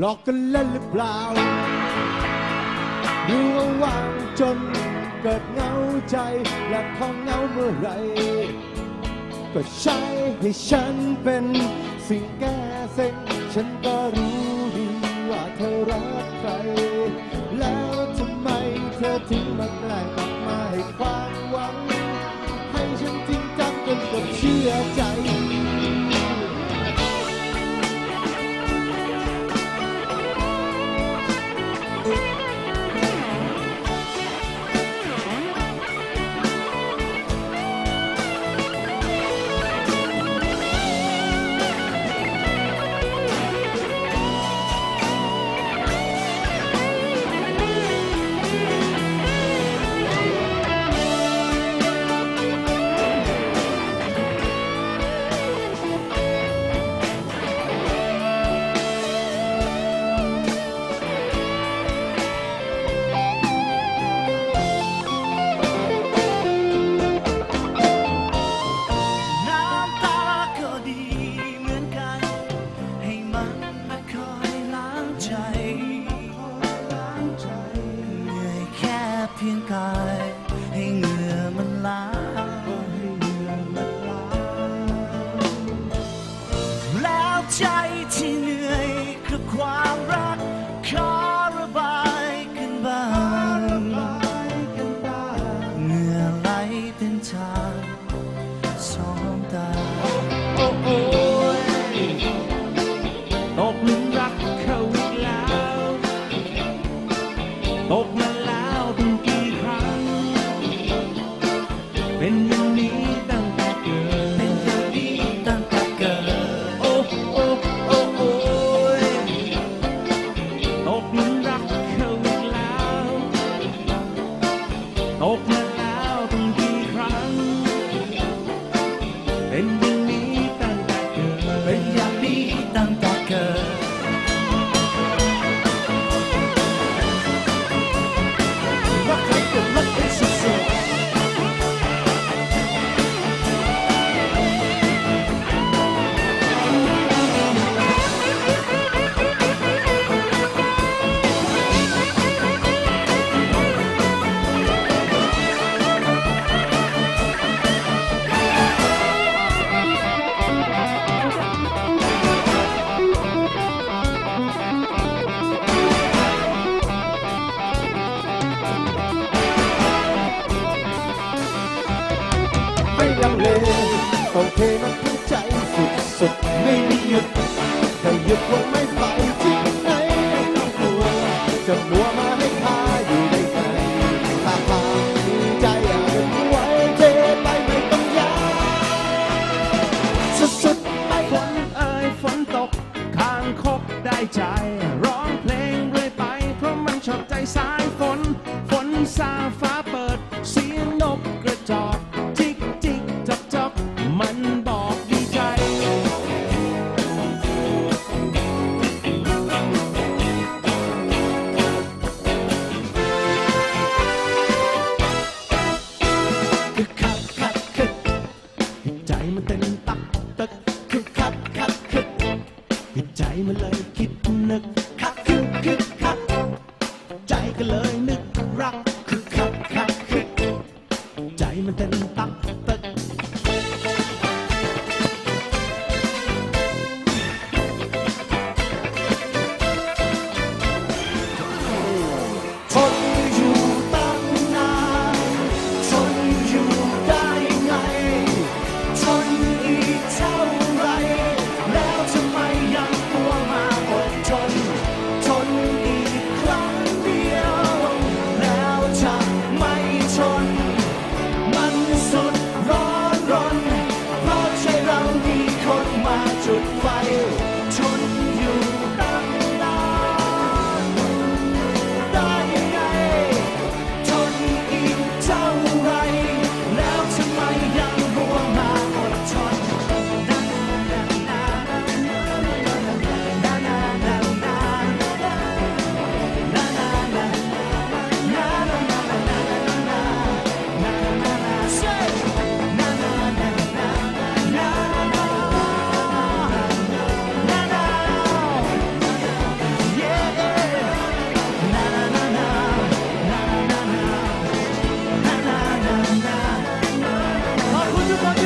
หลอกกันเล่นหรือเปล่าดูว่าวางจนเกิดเงาใจและพองเงาเมื่อไร ก็ใช้ให้ฉันเป็นสิ่งแก้เซ็งฉันก็รู้ดีว่าเธอรักใคร แล้วทำไมเธอถึงมาแกล้งกลับมาให้ความ เป็นอย่างนี้ตั้งแต่เกิดเป็นอย่างนี้ตั้งแต่เกิด ไม่ลังเลโอเคมันเข้ใจสุดสุดไม่มีหยุด sci-fi. Mario. you. got